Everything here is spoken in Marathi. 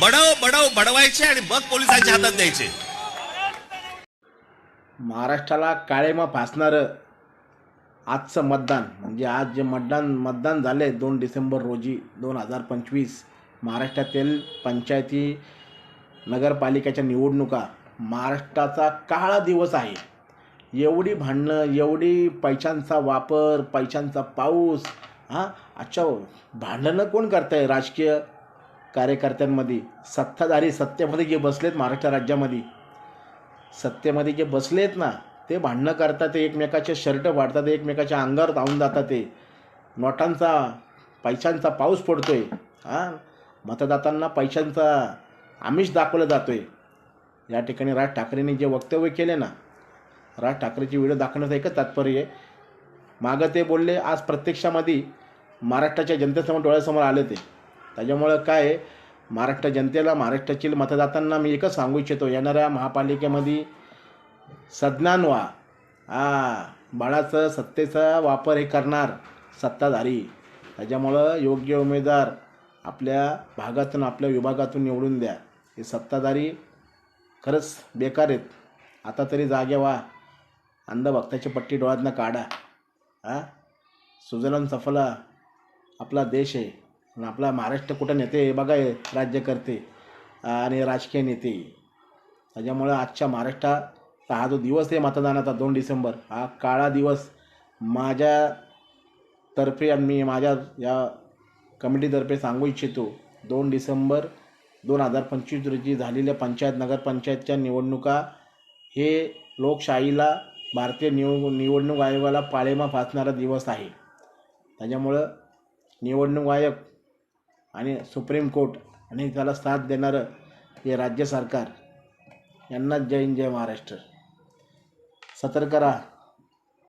बडव बडव बडवायचे आणि मग पोलिसांच्या हातात द्यायचे. महाराष्ट्राला काळेमा फासणारं आजचं मतदान म्हणजे आज जे मतदान मतदान झाले दोन डिसेंबर रोजी दोन हजार पंचवीस महाराष्ट्रातील पंचायती नगरपालिकेच्या निवडणुका महाराष्ट्राचा काळा दिवस आहे. एवढी भांडणं एवढी पैशांचा वापर पैशांचा पाऊस हां? अच्छा भांडणं कोण करताय राजकीय? कार्यकर्त्यांमध्ये सत्ताधारी सत्तेमध्ये जे बसलेत महाराष्ट्र राज्यामध्ये सत्तेमध्ये जे बसलेत ना ते भांडणं करतात ते एकमेकाचे शर्ट फाडतात एकमेकाच्या अंगावर धावून जातात ते. नोटांचा पैशांचा पाऊस पडतो आहे हां? मतदातांना पैशांचा आमिष दाखवलं जातो आहे या ठिकाणी राज ठाकरेंनी जे वक्तव्य केले ना राज ठाकरेची व्हिडिओ दाखवण्याचं एकच तात्पर्य आहे. मागं ते बोलले आज प्रत्यक्षामध्ये महाराष्ट्राच्या जनतेसमोर डोळ्यासमोर आले ते. त्याच्यामुळं काय आहे, महाराष्ट्र जनतेला महाराष्ट्रातील मतदातांना मी एकच सांगू इच्छितो येणाऱ्या महापालिकेमध्ये सज्ञान व्हा हा बाळाचं सत्तेचा वापर हे करणार सत्ताधारी. त्याच्यामुळं योग्य उमेदवार आपल्या भागातून आपल्या विभागातून निवडून द्या. हे सत्ताधारी खरंच बेकार आहेत. आता तरी जागे व्हा. अंधभक्ताची पट्टी डोळ्यातनं काढा. हा सुजलन सफला आपला देश आहे. पण आपला महाराष्ट्र कुठं नेते हे बघा राज्य राज्यकर्ते आणि राजकीय नेते. त्याच्यामुळं आजच्या महाराष्ट्राचा हा जो दिवस आहे मतदानाचा दोन डिसेंबर हा काळा दिवस माझ्यातर्फे आणि मी माझ्या या कमिटीतर्फे सांगू इच्छितो. दोन डिसेंबर दोन हजार पंचवीस रोजी झालेल्या पंचायत नगरपंचायतच्या निवडणुका हे लोकशाहीला भारतीय निव निवडणूक आयोगाला पाळेमा फासणारा दिवस आहे. त्याच्यामुळं निवडणूक आयोग आणि सुप्रीम कोर्ट आणि त्याला साथ देणारं हे राज्य सरकार यांनाच जय हिंद जय महाराष्ट्र. सतर्क राहा.